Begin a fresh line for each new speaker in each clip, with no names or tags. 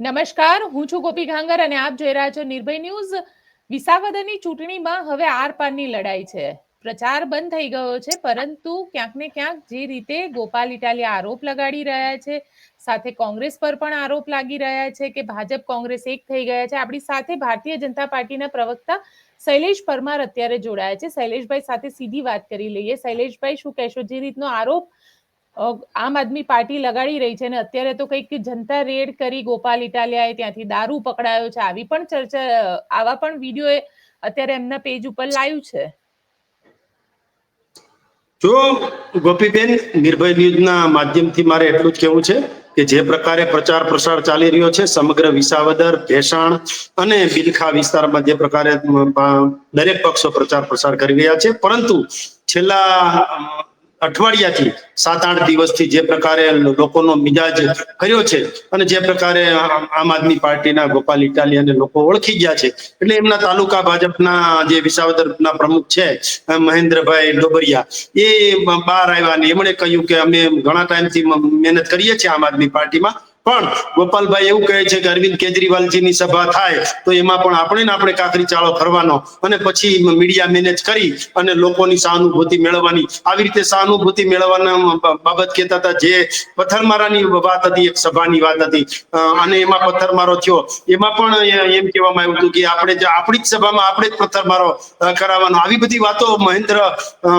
નમસ્કાર, હું છું ગોપી ઘાંગર અને આપ જોઈ રહ્યા છો નિર્ભય ન્યૂઝ. વિસાવદરની ચૂંટણીમાં હવે આર પારની લડાઈ છે. પ્રચાર બંધ થઈ ગયો છે, પરંતુ ક્યાંક ને ક્યાંક જે રીતે ગોપાલ ઇટાલિયા આરોપ લગાડી રહ્યા છે, સાથે કોંગ્રેસ પર પણ આરોપ લાગી રહ્યા છે કે ભાજપ કોંગ્રેસ એક થઈ ગયા છે. આપણી સાથે ભારતીય જનતા પાર્ટીના પ્રવક્તા શૈલેષ પરમાર અત્યારે જોડાયા છે. શૈલેષભાઈ સાથે સીધી વાત કરી લઈએ. શૈલેષભાઈ, શું કહેશો? જે રીતનો આરોપ આમ આદમી પાર્ટી લગાડી રહી છે અને અત્યારે તો કંઈક જનતા રેડ કરી ગોપાલ ઇટાલિયાએ ત્યાંથી દારૂ પકડાયો છે. આવી પણ ચર્ચા, આવા પણ વીડિયો અત્યારે એમના પેજ ઉપર લાવ્યું છે.
જો ગોપીબેન, નિર્ભય ન્યૂઝના માધ્યમથી મારે એટલું જ કહેવું છે કે જે પ્રકારે પ્રચાર પ્રસાર ચાલી રહ્યો છે, સમગ્ર વિસાવદર, ભેસાણ અને બિલખા વિસ્તારમાં જે પ્રકારે દરેક પક્ષો પ્રચાર પ્રસાર કરી રહ્યા છે. પરંતુ છેલ્લા અઠવાડિયાથી સાત આઠ દિવસથી જે પ્રકારે લોકોનો મિજાજ કર્યો છે અને જે પ્રકારે આમ આદમી પાર્ટીના ગોપાલ ઇટાલિયાને લોકો ઓળખી ગયા છે. એટલે એમના તાલુકા ભાજપના જે વિસાવદરના પ્રમુખ છે મહેન્દ્રભાઈ ડોબરિયા, એ બહાર આવ્યા ને એમણે કહ્યું કે અમે ઘણા ટાઈમથી મહેનત કરીએ છીએ આમ આદમી પાર્ટીમાં. પણ ગોપાલભાઈ એવું કહે છે કે અરવિંદ કેજરીવાલજીની સભા થાય તો એમાં પણ આપણે ને આપણે કાકરી ચાળો ફરવાનો. અને પછી મીડિયા મેનેજ કરી અને લોકોની સહાનુભૂતિ મેળવવાની. આવી રીતે સહાનુભૂતિ મેળવવાના બાબત કહેતા હતા જે પથ્થરમારાની વાત હતી, એક સભાની વાત હતી. અને એમાં પથ્થરમારો થયો. એમાં પણ એમ કહેવામાં આવ્યું હતું કે આપણે આપણી જ સભામાં આપણે જ પથ્થરમારો કરાવવાનો. આવી બધી વાતો મહેન્દ્ર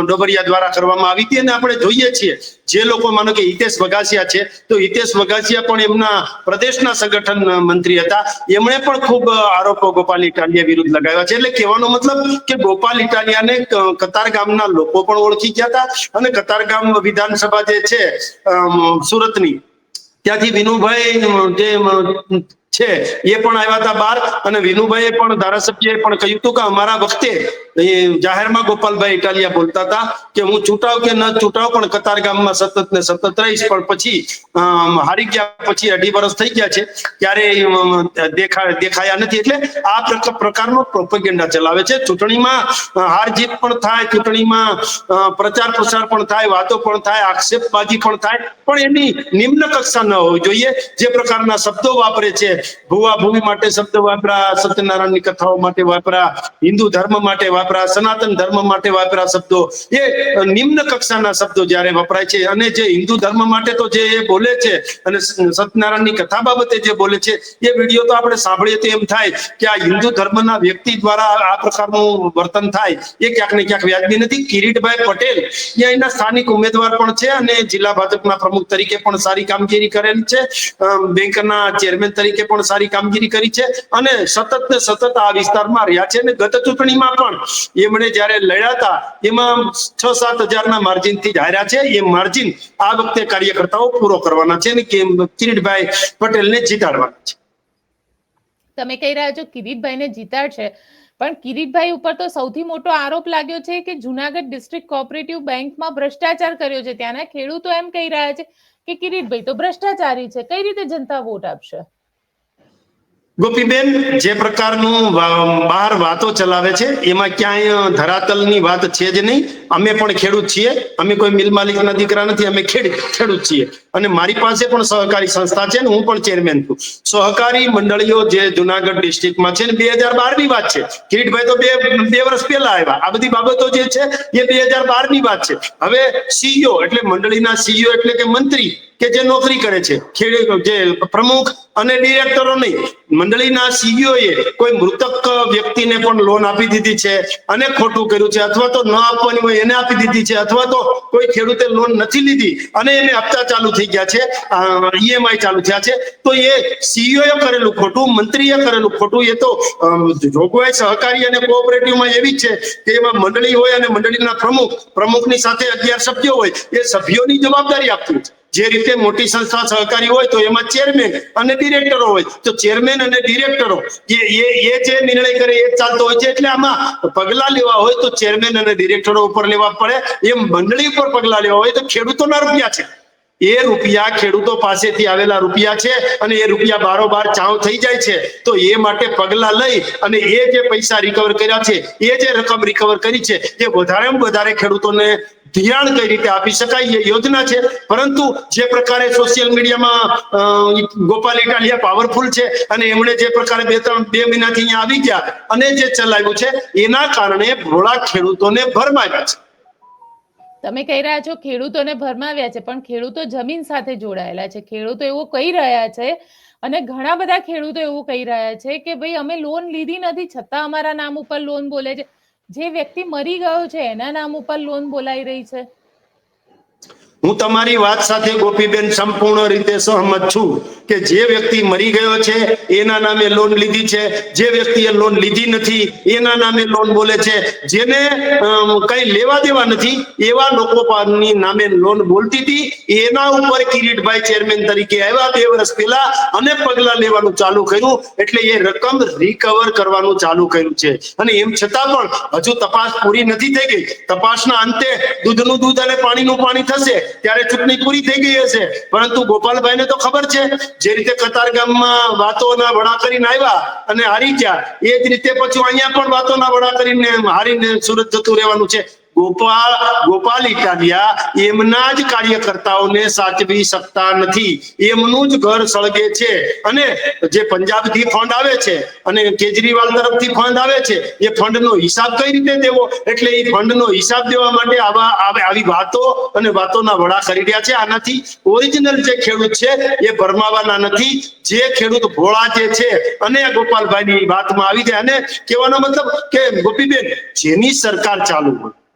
ડોબરિયા દ્વારા કરવામાં આવી હતી અને આપણે જોઈએ છીએ. જે લોકો માનો કે હિતેશ વગાસિયા છે, તો હિતેશ વગાસિયા પણ એમના પ્રદેશના સંગઠન મંત્રી હતા. એમણે પણ ખૂબ આરોપો ગોપાલ ઇટાલિયા વિરુદ્ધ લગાવ્યા છે. એટલે કહેવાનો મતલબ કે ગોપાલ ઇટાલિયાને કતાર ગામના લોકો પણ ઓળખી ગયા હતા અને કતાર ગામ વિધાનસભા જે છે સુરતની, ત્યાંથી વિનુભાઈ જે છે. એ પણ આવ્યા હતા બાર અને વિનુભાઈએ પણ ધારાસભ્યએ પણ કહ્યું હતું કે અમારા વખતે જાહેરમાં ગોપાલભાઈ ઇટાલિયા બોલતા હતા કે હું ચૂંટાવ કે ન ચૂંટાવ, પણ કતાર ગામમાં સતત ને સતત રહીશ, પણ પછી હારી ગયા પછી અઢી વર્ષ થઈ ગયા છે ત્યારે દેખા, દેખાયા નથી. એટલે આ પ્રક- પ્રકારનો પ્રોપેગેન્ડા ચલાવે છે. ચૂંટણીમાં હાર જીત પણ થાય, ચૂંટણીમાં પ્રચાર પ્રસાર પણ થાય, વાતો પણ થાય, આક્ષેપબાજી પણ થાય, પણ એની નિમ્ન કક્ષા ન હોવી જોઈએ. જે પ્રકારના શબ્દો વાપરે છે ભુવા ભૂમિ માટે શબ્દ વાપરા, સત્યનારાયણની કથાઓ માટે વાપરા, હિન્દુ ધર્મ માટે વાપરા, સનાતન ધર્મ માટે વાપરા શબ્દો. એ નિમ્ન કક્ષાના શબ્દો જ્યારે વપરાય છે અને જે હિન્દુ ધર્મ માટે તો જે એ બોલે છે અને સત્યનારાયણની કથા બાબતે જે બોલે છે, એ વીડિયો તો આપણે સાંભળીએ તો એમ થાય કે આ હિન્દુ ધર્મના વ્યક્તિ દ્વારા આ પ્રકારનું વર્તન થાય. એ ક્યાંક ને ક્યાંક વ્યાજબી નથી. કિરીટભાઈ પટેલ, એ અહીંના સ્થાનિક ઉમેદવાર પણ છે અને જિલ્લા ભાજપના પ્રમુખ તરીકે પણ સારી કામગીરી કરેલી છે. બેંકના ચેરમેન તરીકે પણ સારી કામગીરી કરી છે અને સતત ને સતત આ વિસ્તારમાં રહ્યા છે અને ગત ચૂંટણીમાં પણ એમણે જયારે લડ્યા હતા, એમાં છ સાત હજારના માર્જિનથી જ હાર્યા છે. એ માર્જિન આ વખતે કાર્યકર્તાઓ પૂરો કરવાના છે અને કિરીટભાઈ પટેલને જીતાડવાના છે.
તમે કહી રહ્યા છો કિરીટભાઈને જીતાડશે, પણ કિરીટભાઈ ઉપર તો સૌથી મોટો આરોપ લાગ્યો છે કે જુનાગઢ ડિસ્ટ્રિક્ટ કોઓપરેટિવ બેંકમાં ભ્રષ્ટાચાર કર્યો છે. ત્યાંના ખેડૂતો એમ કહી રહ્યા છે કે કિરીટભાઈ તો ભ્રષ્ટાચારી છે. કઈ રીતે જનતા વોટ આપશે?
ગોપીબેન જે પ્રકારનું બહાર વાતો ચલાવે છે, એમાં ક્યાંય ધરાતલની વાત છે જ નહીં. અમે પણ ખેડૂત છીએ, અમે કોઈ મિલ માલિકના દીકરા નથી, અમે ખેડ, ખેડૂત છીએ. અને મારી પાસે પણ સહકારી સંસ્થા છે ને, હું પણ ચેરમેન છું. સહકારી મંડળીઓ જે જુનાગઢ ડિસ્ટ્રિક્ટમાં છે ને, બે હજાર બારની વાત છે. કિરીટભાઈ તો બે બે વર્ષ પહેલા આવ્યા. આ બધી બાબતો જે છે, એ બે હજાર બારની વાત છે. હવે સીઈઓ, એટલે મંડળીના સીઈઓ એટલે કે મંત્રી, કે જે નોકરી કરે છે. ખેડૂત જે પ્રમુખ અને ડિરેક્ટરો નહીં મંડળીના સીઈઓએ કોઈ મૃતક વ્યક્તિને પણ લોન આપી દીધી છે અને ખોટું કર્યું છે અથવા તો ન આપવાની હોય એને આપી દીધી છે અથવા તો કોઈ ખેડૂતે લોન નથી લીધી અને એને હપ્તા ચાલુ થઈ ગયા છે ઈએમઆઈ ચાલુ થયા છે. તો એ સીઈઓએ કરેલું ખોટું, મંત્રીએ કરેલું ખોટું, એ તો જોગવાઈ સહકારી અને કોઓપરેટિવમાં એવી છે કે એમાં મંડળી હોય અને મંડળીના પ્રમુખ, પ્રમુખની સાથે અગિયાર સભ્યો હોય, એ સભ્યોની જવાબદારી આપવી છે. જે રીતે મોટી સંસ્થા સહકારી હોય તો એમાં ચેરમેન અને ડિરેક્ટરો હોય. તો ચેરમેન અને ડિરેક્ટરો એ એ જે નિર્ણય કરે એ ચાલતો હોય છે. એટલે આમાં પગલા લેવા હોય તો ચેરમેન અને ડિરેક્ટરો ઉપર લેવા પડે. એમ મંડળી ઉપર પગલા લેવા હોય તો ખેડૂતોના રૂપિયા છે. એ રૂપિયા ખેડૂતો પાસેથી આવેલા રૂપિયા છે અને એ રૂપિયા બારોબાર ચાવ થઈ જાય છે. તો એ માટે પગલા લઈ અને એ જે પૈસા રિકવર કર્યા છે, એ જે રકમ રિકવર કરી છે, એ વધારેમાં વધારે ખેડૂતોને ધિરાણ કઈ રીતે આપી શકાય એ યોજના છે. પરંતુ જે પ્રકારે સોશિયલ મીડિયામાં ગોપાલ ઇટાલિયા પાવરફુલ છે અને એમણે જે પ્રકારે બે ત્રણ, બે મહિનાથી અહીંયા આવી ગયા અને જે ચલાવ્યું છે, એના કારણે ભોળા ખેડૂતોને ભરમાવ્યા છે.
તમે કહી રહ્યા છો ખેડૂતોને ભરમાવ્યા છે, પણ ખેડૂતો જમીન સાથે જોડાયેલા છે. ખેડૂતો એવું કહી રહ્યા છે અને ઘણા બધા ખેડૂતો એવું કહી રહ્યા છે કે ભાઈ અમે લોન લીધી નથી, છતાં અમારા નામ ઉપર લોન બોલે છે. જે વ્યક્તિ મરી ગયો છે એના નામ ઉપર લોન બોલાઈ રહી છે.
હું તમારી વાત સાથે ગોપીબેન સંપૂર્ણ રીતે સહમત છું કે જે વ્યક્તિ મરી ગયો છે, એના નામે લોન લીધી છે. જે વ્યક્તિએ લોન લીધી નથી, એના નામે લોન બોલે છે. જેને કઈ લેવા દેવા નથી, એવા લોકો પાસેની નામે લોન બોલતી હતી. એના ઉપર કિરીટભાઈ ચેરમેન તરીકે આવ્યા બે વર્ષ પહેલા અને પગલા લેવાનું ચાલુ કર્યું. એટલે એ રકમ રિકવર કરવાનું ચાલુ કર્યું છે. અને એમ છતાં પણ હજુ તપાસ પૂરી નથી થઈ ગઈ. તપાસના અંતે દૂધનું દૂધ અને પાણીનું પાણી થશે. ત્યારે ચૂંટણી પૂરી થઈ ગઈ હશે. પરંતુ ગોપાલભાઈને તો ખબર છે, જે રીતે કતારગામમાં વાતોના વડા કરીને આવ્યા અને હારી ગયા, એ જ રીતે પછી અહીંયા પણ વાતોના વડા કરીને હારીને સુરત જતું રહેવાનું છે. ગોપાલ ગોપાલ ઇટાલિયા એમના જ કાર્યકર્તાઓને સાચવી શકતા નથી. એમનું જ ઘર સળગે છે. અને જે પંજાબથી ફંડ આવે છે અને કેજરીવાલ તરફથી ફંડ આવે છે, એ ફંડનો હિસાબ કઈ રીતે દેવો? એટલે એ ફંડનો હિસાબ દેવા માટે આવે- આવી વાતો અને વાતોના વડા કરી રહ્યા છે. આનાથી ઓરિજિનલ જે ખેડૂત છે, એ ભરમાવાના નથી. જે ખેડૂત ભોળા જે છે, અને ગોપાલભાઈની વાતમાં આવી જાય. અને કહેવાનો મતલબ કે, ગોપીબેન, જેની સરકાર ચાલુ હોય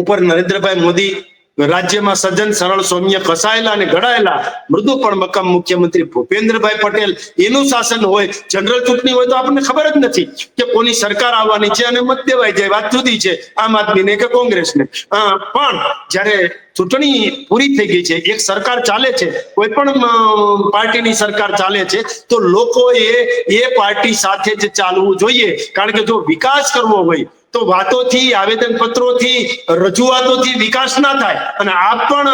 ઉપર નરેન્દ્રભાઈ મોદી રાજ્યમાં સજ્જન સરળ સૌમ્ય કસાયેલા અને ઘડાયેલા મૃદુ પણ મક્કમ મુખ્યમંત્રી ભૂપેન્દ્રભાઈ પટેલ એનું શાસન હોય, જનરલ ચૂંટણી હોય તો આપણને ખબર જ નથી કે કોની સરકાર આવવાની છે અને મત દેવાઈ જાય. વાત જુદી છે, આમ આદમીને કે કોંગ્રેસને પણ જ્યારે ચૂંટણી પૂરી થઈ ગઈ છે, એક સરકાર ચાલે છે, કોઈ પણ પાર્ટીની સરકાર ચાલે છે, તો લોકોએ એ પાર્ટી સાથે જ ચાલવું જોઈએ. કારણ કે જો વિકાસ કરવો હોય તો વાતોથી આવેદન પત્રોથી રજૂઆતોથી વિકાસ ના થાય. અને આપ પણ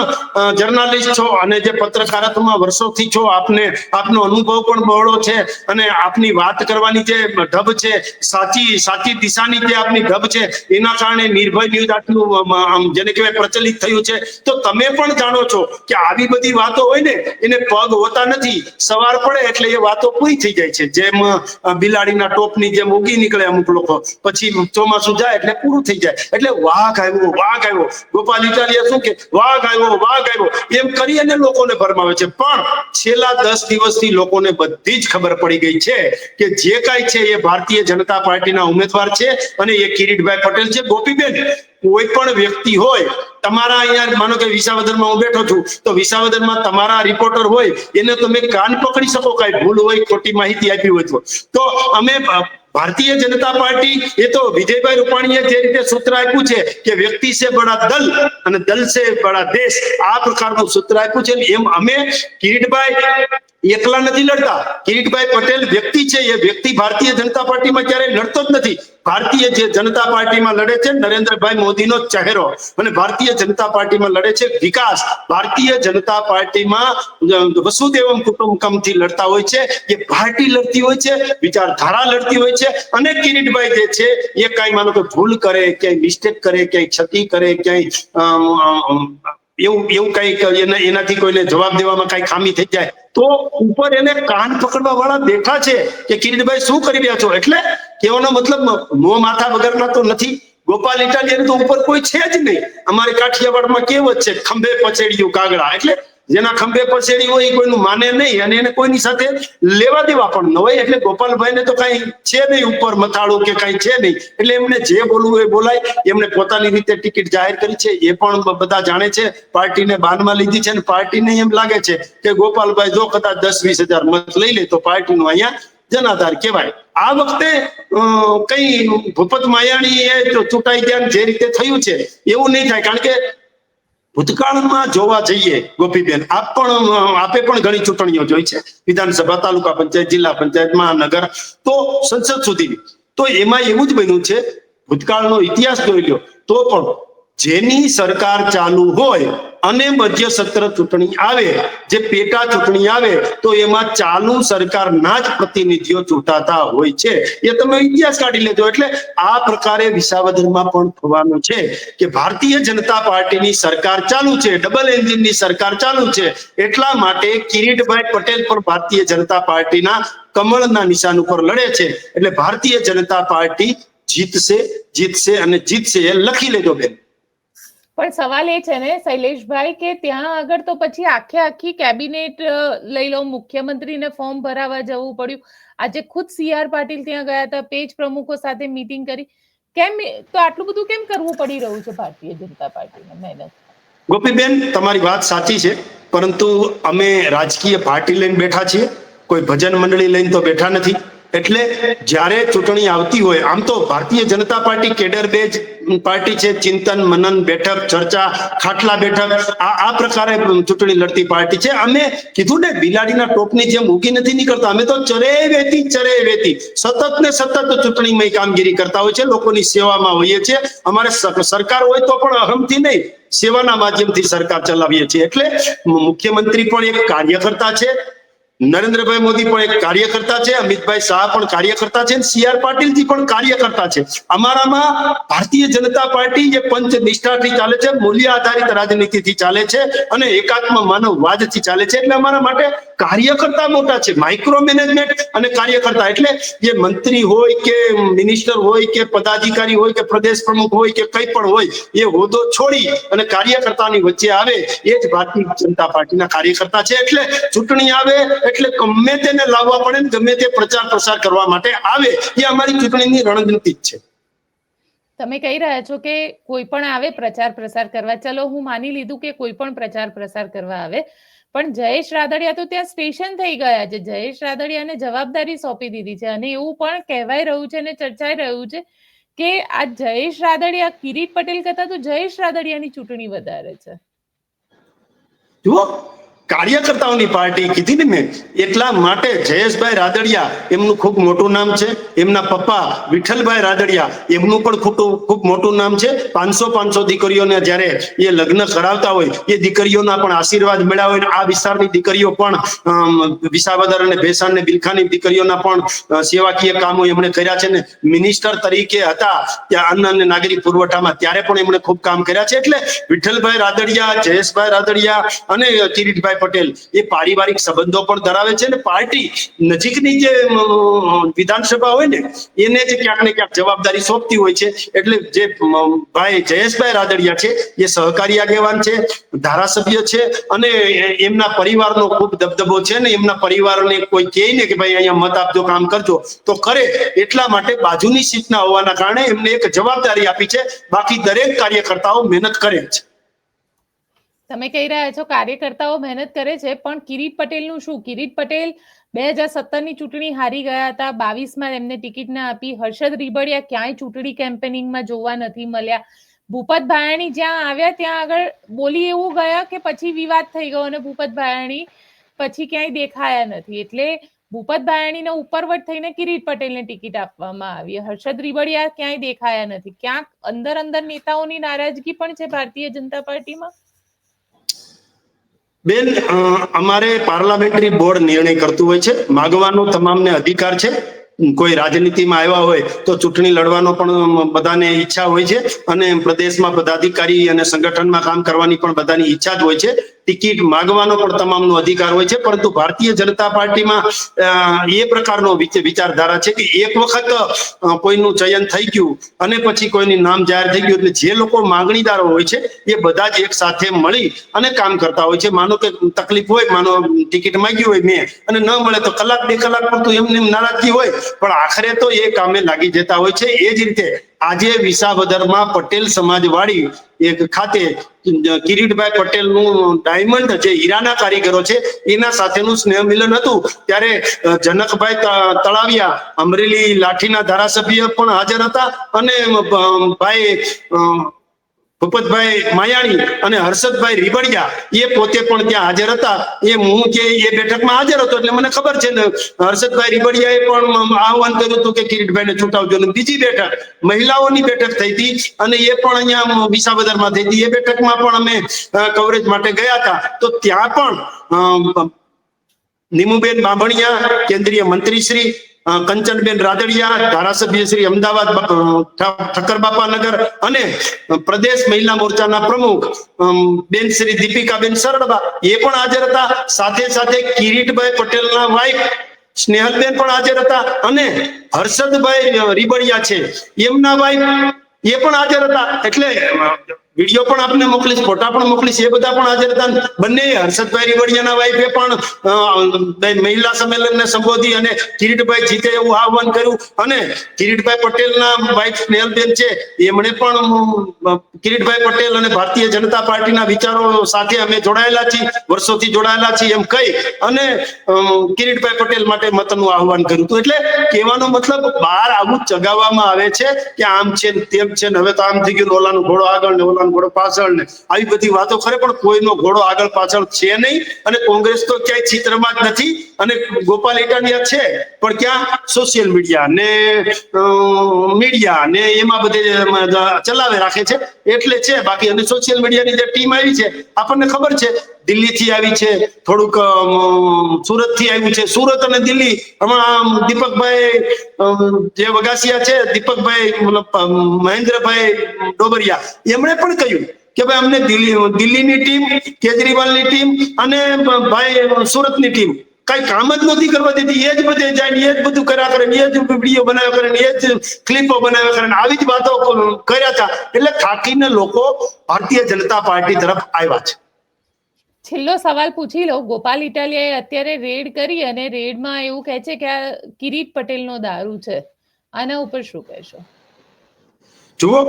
જર્નાલિસ્ટ છો અને જે પત્રકારત્વમાં વર્ષોથી છો, આપને, આપનો અનુભવ પણ બહોળો છે અને આપની વાત કરવાની જે ઢબ છે, સાચી સાચી દિશાની જે આપની ઢબ છે, એના કારણે નિર્ભય ન્યૂઝ આટલું આમ, જેને કહેવાય પ્રચલિત થયું છે. તો તમે પણ જાણો છો કે આવી બધી વાતો હોય ને, એને પગ હોતા નથી. સવાર પડે એટલે એ વાતો પૂરી થઈ જાય છે. જેમ બિલાડીના ટોપની જેમ ઉગી નીકળે અમુક લોકો. પછી ચોમાસું જાય એટલે પૂરું થઈ જાય. એટલે વાઘ આવ્યો વાઘ આવ્યો. ગોપાલ ઇટાલિયા શું કે, વાઘ આવ્યો વાઘ આવ્યો. એમ કરી અને લોકોને ભરમાવે છે. પણ છેલ્લા દસ દિવસથી લોકોને બધી જ ખબર પડી ગઈ છે કે જે કાંઈ છે એ ભારતીય જનતા પાર્ટીના ઉમેદવાર છે અને એ કિરીટભાઈ પટેલ છે. ગોપીબેન, કોઈ પણ વ્યક્તિ હોય, તમારા અહીંયા માનો કે વિસાવદરમાં હું બેઠો છું, તો વિસાવદરમાં તમારા રિપોર્ટર હોય, એને તમે કાન પકડી શકો, કાંઈ ભૂલ હોય, ખોટી માહિતી આપી હોય તો અમે ભારતીય જનતા પાર્ટી એ તો વિજયભાઈ રૂપાણીએ જે રીતે સૂત્ર આપ્યું છે કે વ્યક્તિ છે બડા દલ અને દલ છે બડા દેશ, આ પ્રકારનું સૂત્ર આપ્યું છે એમ અમે કિરીટભાઈ એકલા નથી લડતા. કિરીટભાઈ પટેલ વ્યક્તિ છે, એ વ્યક્તિ ભારતીય જનતા પાર્ટીમાં ક્યારેય લડતો જ નથી. ભારતીય જે જનતા પાર્ટીમાં લડે છે, નરેન્દ્રભાઈ મોદીનો ચહેરો. અને ભારતીય જનતા પાર્ટીમાં લડે છે, વિકાસ. ભારતીય જનતા પાર્ટીમાં વસુદેવમ કુટુંબકમથી લડતા હોય છે, એ પાર્ટી લડતી હોય છે, વિચારધારા લડતી હોય છે, અને કિરીટભાઈ જે છે, એ કાંઈ માનો કે ભૂલ કરે, ક્યાંય મિસ્ટેક કરે, ક્યાંય ક્ષતિ કરે, ક્યાંય એવું એવું કઈ એના, એનાથી કોઈને જવાબ દેવામાં કઈ ખામી થઈ જાય. તો ઉપર એને કાન પકડવા વાળા બેઠા છે કે કિરીટભાઈ શું કરી રહ્યા છો? એટલે કહેવાનો મતલબ મો માથા વગરના તો નથી. ગોપાલ ઇટાલિયન તો ઉપર કોઈ છે જ નહીં. અમારે કાઠિયાવાડમાં કહેવત છે? ખંભે પછેડ્યું કાગડા. એટલે જેના ખંભે પછેડી હોય, એ કોઈનું માને નહીં અને એને કોઈની સાથે લેવા દેવા પણ ન હોય. એટલે ગોપાલભાઈને તો કઈ છે નહીં ઉપર મથાળું કે કઈ છે નહીં. એટલે એમને જે બોલવું એ બોલાય. એમને પોતાની રીતે ટિકિટ જાહેર કરી છે. એ પણ બધા જાણે છે. પાર્ટીને બાનમાં લીધી છે અને પાર્ટીને એમ લાગે છે કે ગોપાલભાઈ જો કદાચ દસ વીસ હજાર મત લઈ લે તો પાર્ટીનું અહીંયા જનાધાર કહેવાય. આ વખતે કઈ ભૂપત માયાણી એ ચૂંટાઈ ગયા જે રીતે થયું છે, એવું નહીં થાય. કારણ કે ભૂતકાળમાં જોવા જઈએ, ગોપીબેન, આપ પણ આપે પણ ઘણી ચૂંટણીઓ જોઈ છે. વિધાનસભા, તાલુકા પંચાયત, જિલ્લા પંચાયત, મહાનગર. તો સંસદ સુધીની, તો એમાં એવું જ બન્યું છે, ભૂતકાળનો ઇતિહાસ જોઈ લ્યો, તો પણ જેની સરકાર ચાલુ હોય અને મધ્ય સત્ર ચૂંટણી આવે, જે પેટા ચૂંટણી આવે, તો એમાં ચાલુ સરકારના જ પ્રતિનિધિઓ ચૂંટાતા હોય છે. એ તમે ઇતિહાસ કાઢી લેજો. એટલે આ પ્રકારે વિસાવદરમાં પણ થવાનું છે કે ભારતીય જનતા પાર્ટીની સરકાર ચાલુ છે, ડબલ એન્જિનની સરકાર ચાલુ છે, એટલા માટે કિરીટભાઈ પટેલ પણ ભારતીય જનતા પાર્ટીના કમળના નિશાન ઉપર લડે છે. એટલે ભારતીય જનતા પાર્ટી જીતશે જીતશે અને જીતશે એ લખી લેજો બેન.
પણ સવાલ એ છે ને, શૈલેષભાઈ, કે ત્યાં આગળ તો પછી આખે આખી કેબિનેટ લઈ લો, મુખ્યમંત્રીને ફોર્મ ભરાવા જવું પડ્યું. આજે ખુદ સીઆર પાટીલ ત્યાં ગયા હતા, પેજ પ્રમુખો સાથે મીટિંગ કરી. કેમ તો આટલું બધું કેમ કરવું પડી રહ્યું છે ભારતીય જનતા પાર્ટીને મહેનત?
ગોપીબેન, તમારી વાત સાચી છે, પરંતુ અમે રાજકીય પાર્ટી લઈને બેઠા છીએ, કોઈ ભજન મંડળી લઈને તો બેઠા નથી. એટલે જ્યારે ચૂંટણી આવતી હોય, આમ તો Bharatiya Janata party cadre base party છે, ચિંતન, મનન, બેઠક, ચર્ચા, ખાટલા બેઠક, આ આ પ્રકારે ચૂંટણી લડતી પાર્ટી છે. અમે કીધું ને, બિલાડીના ટોપની જેમ ઉગી નથી નીકળતા. અમે તો ચરે વેતી ચરે વેતી સતત ને સતત ચૂંટણીમાં કામગીરી કરતા હોય છે, લોકોની સેવામાં હોઈએ છીએ. અમારે સરકાર હોય તો પણ અહમથી નહીં, સેવાના માધ્યમથી સરકાર ચલાવીએ છીએ. એટલે મુખ્યમંત્રી પણ એક કાર્યકર્તા છે. નરેન્દ્રભાઈ મોદી પણ એક કાર્યકર્તા છે, અમિતભાઈ શાહ પણ કાર્યકર્તા છે સી આર પાટીલજી પણ કાર્યકર્તા છે. અમારામાં ભારતીય જનતા પાર્ટી જે પંચ નિષ્ઠાથી ચાલે છે, મૂલ્ય આધારિત રાજનીતિથી ચાલે છે અને એકાત્મ માનવવાદથી ચાલે છે. એટલે અમારા માટે કાર્યકર્તા મોટા છે માઇક્રો મેનેજમેન્ટ અને કાર્યકર્તા. એટલે જે મંત્રી હોય કે મિનિસ્ટર હોય કે પદાધિકારી હોય કે પ્રદેશ પ્રમુખ હોય કે કંઈ પણ હોય, એ હોદ્દો છોડી અને કાર્યકર્તાની વચ્ચે આવે, એ જ ભારતીય જનતા પાર્ટીના કાર્યકર્તા છે. એટલે ચૂંટણી આવે, એટલે ગમે તેને લાવવા પડે ને ગમે તે પ્રચાર પ્રસાર કરવા માટે આવે, એ અમારી ચૂંટણીની રણનીતિ જ છે.
તમે કહી રહ્યા છો કે કોઈ પણ આવે પ્રચાર પ્રસાર કરવા. ચલો, હું માની લીધું કે કોઈ પણ પ્રચાર પ્રસાર કરવા આવે. પણ જયેશ રાદડિયા તો ત્યાં સ્ટેશન થઈ ગયા છે. જયેશ રાદડિયાને જવાબદારી સોંપી દીધી છે અને એવું પણ કહેવાય રહ્યું છે અને ચર્ચાઈ રહ્યું છે કે આ જયેશ રાદડિયા, કિરીટ પટેલ કરતા તો જયેશ રાદડિયાની ચૂંટણી વધારે છે.
જુઓ કાર્યકર્તાઓની પાર્ટી કીધી ને મેં. એટલા માટે જયેશભાઈ રાદડિયા એમનું ખૂબ મોટું નામ છે. એમના પપ્પા વિઠ્ઠલભાઈ રાદડિયા એમનું પણ ખોટું ખૂબ મોટું નામ છે. પાંચસો પાંચસો દીકરીઓને જ્યારે એ લગ્ન કરાવતા હોય, એ દીકરીઓના પણ આશીર્વાદ મેળવ્યા હોય આ વિસ્તારની દીકરીઓ પણ વિસાવદર અને ભેસાણ ને બિલખાની દીકરીઓના પણ સેવાકીય કામો એમણે કર્યા છે ને મિનિસ્ટર તરીકે હતા ત્યાં અન્ન અને નાગરિક પુરવઠામાં ત્યારે પણ એમણે ખૂબ કામ કર્યા છે. એટલે વિઠ્ઠલભાઈ રાદડિયા, જયેશભાઈ રાદડિયા અને કિરીટભાઈ પટેલ, એ પારિવારિક સંબંધો પણ ધરાવે છે ને પાર્ટી નજીકની જે વિધાનસભા હોય ને, એને જ ક્યાંક ને ક્યાંક જવાબદારી સોંપતી હોય છે. એટલે જે ભાઈ જયેશભાઈ રાદડિયા છે, એ સહકારી આગેવાન છે, ધારાસભ્ય છે અને એમના પરિવારનો ખૂબ દબદબો છે ને એમના પરિવારને કોઈ કહે ને કે ભાઈ અહીંયા મત આપજો, કામ કરજો, તો કરે એટલા માટે બાજુની સીટના હોવાના કારણે એમને એક જવાબદારી આપી છે. બાકી દરેક કાર્યકર્તાઓ મહેનત કરે છે
તમે કહી રહ્યા છો કાર્યકર્તાઓ મહેનત કરે છે, પણ કિરીટ પટેલનું શું? કિરીટ પટેલ બે હજાર સત્તરની ચૂંટણી હારી ગયા હતા. બાવીસમાં એમને ટિકિટ ના આપી. હર્ષદ રીબડિયા ક્યાંય ચૂંટણી કેમ્પેનિંગમાં જોવા નથી મળ્યા. ભૂપત ભાયાણી જ્યાં આવ્યા, ત્યાં આગળ બોલી એવું ગયા કે પછી વિવાદ થઈ ગયો અને ભૂપત ભાયાણી પછી ક્યાંય દેખાયા નથી. એટલે ભૂપત ભાયાણીને ઉપરવટ થઈને કિરીટ પટેલને ટિકિટ આપવામાં આવી. હર્ષદ રીબડિયા ક્યાંય દેખાયા નથી. ક્યાંક અંદર અંદર નેતાઓની નારાજગી પણ છે ભારતીય જનતા પાર્ટીમાં?
બેન અમારે પાર્લામેન્ટરી બોર્ડ નિર્ણય કરતું હોય છે. માગવાનો તમામને અધિકાર છે. કોઈ રાજનીતિમાં આવ્યા હોય તો ચૂંટણી લડવાનો પણ બધાને ઈચ્છા હોય છે. અને પ્રદેશમાં પદાધિકારી અને સંગઠનમાં કામ કરવાની પણ બધાની ઈચ્છા જ હોય છે. ટિકિટ માગવાનો પણ તમામનો અધિકાર હોય છે, પરંતુ ભારતીય જનતા પાર્ટીમાં એ પ્રકારનો વિચારધારા છે કે એક વખત કોઈનું ચયન થઈ ગયું અને પછી કોઈનું નામ જાહેર થઈ ગયું એટલે જે લોકો માંગણીદારો હોય છે, એ બધા જ એક સાથે મળી અને કામ કરતા હોય છે. માનો કે તકલીફ હોય, માનો ટિકિટ માંગી હોય મેં અને ન મળે તો કલાક, બે કલાક પૂરતું એમને એમ નારાજગી હોય. પણ આખરે તો એ કામે લાગી જતા હોય છે. એ જ રીતે આજે વિસાવદરમાં પટેલ સમાજવાડી એક ખાતે કિરીટભાઈ પટેલનું ડાયમંડ જે હીરાના કારીગરો છે, એના સાથેનું સ્નેહ મિલન હતું. ત્યારે જનકભાઈ તળાવિયા, અમરેલી લાઠીના ધારાસભ્ય પણ હાજર હતા અને ભાઈ ભૂપતભાઈ માયાણી અને હર્ષદભાઈ રીબડિયા એ પોતે પણ ત્યાં હાજર હતા. એ હું જે એ બેઠકમાં હાજર હતો એટલે મને ખબર છે ને, હર્ષદભાઈ રીબડિયાએ પણ આહવાન કર્યું હતું કે કિરીટભાઈને છૂટાવજો. ને બીજી બેઠક, મહિલાઓની બેઠક થઈ હતી અને એ પણ અહીંયા વિસાવદરમાં થઈ હતી. એ બેઠકમાં પણ અમે કવરેજ માટે ગયા હતા. તો ત્યાં પણ નીમુબેન બાંભણિયા, કેન્દ્રીય મંત્રી શ્રી કંચનબેન રાદડિયા, ધારાસભ્ય શ્રી અમદાવાદ બ- નગર અને પ્રદેશ મહિલા મોરચાના પ્રમુખ બેન શ્રી દીપિકાબેન સરડબા એ પણ હાજર હતા. સાથે સાથે કિરીટભાઈ પટેલના વાઇફ સ્નેહલબેન પણ હાજર હતા અને હર્ષદભાઈ રીબડિયા છે. એમના વાઇફ એ પણ હાજર હતા. એટલે વીડિયો પણ આપને મોકલીશ, ફોટા પણ મોકલીશ, એ બધા પણ હાજર હતા બંને હર્ષદભાઈ રીવડિયાના વાઈફે પણ મહિલા સંમેલનને સંબોધી અને કિરીટભાઈ જીતે એવું આહવાન કર્યું. અને કિરીટભાઈ પટેલના વાઈફ સ્નેહલબેન છે, એમણે પણ કિરીટભાઈ પટેલ અને ભારતીય જનતા પાર્ટીના વિચારો સાથે અમે જોડાયેલા છીએ, વર્ષોથી જોડાયેલા છીએ એમ કહી અને કિરીટભાઈ પટેલ માટે મતનું આહવાન કર્યું હતું. એટલે કહેવાનો મતલબ, બહાર આવું ચગાવવામાં આવે છે કે આમ છે તેમ છે હવે તો આમ થઈ ગયું, ઓલાનો ઘોડો આગળ ને ઓલાનો ઘોડો પાછળ ને. આવી બધી વાતો કરે પણ કોઈનો ઘોડો આગળ પાછળ છે નહીં. અને કોંગ્રેસ તો ક્યાંય ચિત્રમાં જ નથી. અને ગોપાલ ઇટાલિયા છે, પણ ક્યાં? સોશિયલ મીડિયા ને મીડિયા ને એમાં બધે ચલાવે રાખે છે. એટલે છે, બાકી અને સોશિયલ મીડિયાની જે ટીમ આવી છે, આપણને ખબર છે દિલ્હીથી આવી છે. થોડુંક સુરતથી આવ્યું છે. સુરત અને દિલ્હી, હમણાં દીપકભાઈ જે વગાસિયા છે, દીપકભાઈ મહેન્દ્રભાઈ ડોબરિયા, એમણે પણ કહ્યું કે ભાઈ અમને દિલ્હી, દિલ્હીની ટીમ, કેજરીવાલની ટીમ અને ભાઈ સુરતની ટીમ કઈ કામ જ નથી કરવા દેતી. એ જ બધે જાય એ જ બધું કર્યા કરે એ જ વીડિયો બનાવ્યા કરે એ જ ક્લિપો બનાવ્યા કરે આવી જ વાતો કર્યા હતા. એટલે થાકીને લોકો ભારતીય જનતા પાર્ટી તરફ આવ્યા છે.
છેલ્લો સવાલ પૂછી લો ગોપાલ ઇટાલિયાએ અત્યારે રેડ કરી અને રેડમાં એવું કહે છે કે આ કિરીટ પટેલનો દારૂ છે. આના ઉપર શું કહેશો?
જુઓ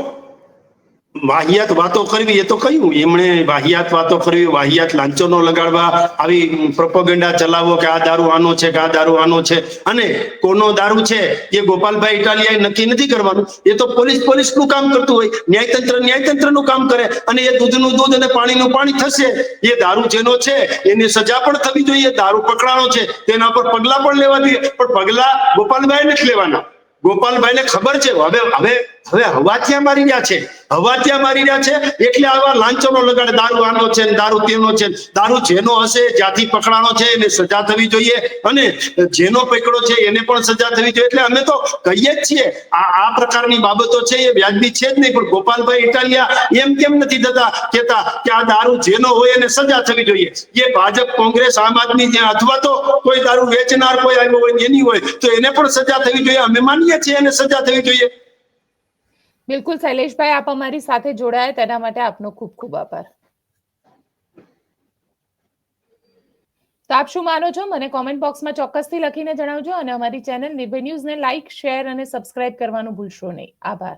વાહિયાત વાતો કરવી એ તો કહ્યું. એમણે વાહિયાત વાતો કરવી, વાહિયાત લાંચોનો લગાડવા, આવી પ્રોપોગેન્ડા ચલાવો કે આ દારૂ આનો છે, કે આ દારૂ આનો છે. અને કોનો દારૂ છે એ ગોપાલભાઈ ઇટાલિયાએ નક્કી નથી કરવાનું. એ તો પોલીસ પોલીસનું કામ કરતું હોય. ન્યાયતંત્ર ન્યાયતંત્રનું કામ કરે અને એ દૂધનું દૂધ અને પાણીનું પાણી થશે. એ દારૂ જેનો છે, એની સજા પણ થવી જોઈએ. દારૂ પકડાણો છે, તેના પર પગલા પણ લેવા જોઈએ. પણ પગલા ગોપાલભાઈ નથી લેવાના. ગોપાલભાઈને ખબર છે. હવે હવે હવે હવા ત્યાં મારી રહ્યા છે? હવા ત્યાં મારી રહ્યા છે? એટલે આવા લાંચનો લગાડે, દારૂ આનો છે દારૂ તેનો છે દારૂ જેનો હશે, જ્યાંથી પકડાણો છે, એને સજા થવી જોઈએ અને જેનો પકડો છે, એને પણ સજા થવી જોઈએ. એટલે અમે તો કહીએ જ છીએ, આ આ પ્રકારની બાબતો છે એ વ્યાજબી છે જ નહીં, પણ ગોપાલભાઈ ઇટાલિયા એમ કેમ નથી થતા? કેતા કે આ દારૂ જેનો હોય એને સજા થવી જોઈએ. એ ભાજપ, કોંગ્રેસ, આમ આદમી ત્યાં અથવા તો કોઈ દારૂ વેચનાર કોઈ આવ્યો હોય, એની હોય, તો એને પણ સજા થવી જોઈએ. અમે માનીએ છીએ એને સજા થવી જોઈએ.
બિલકુલ, શૈલેષભાઈ, આપ અમારી સાથે જોડાયા. તેના માટે આપનો ખૂબ ખૂબ આભાર. તો આપ શું માનો છો? મને કોમેન્ટ બોક્સમાં ચોક્કસથી લખીને જણાવજો અને અમારી ચેનલ નિર્ભય ન્યૂઝને લાઇક શેર અને સબસ્ક્રાઇબ કરવાનું ભૂલશો નહીં. આભાર.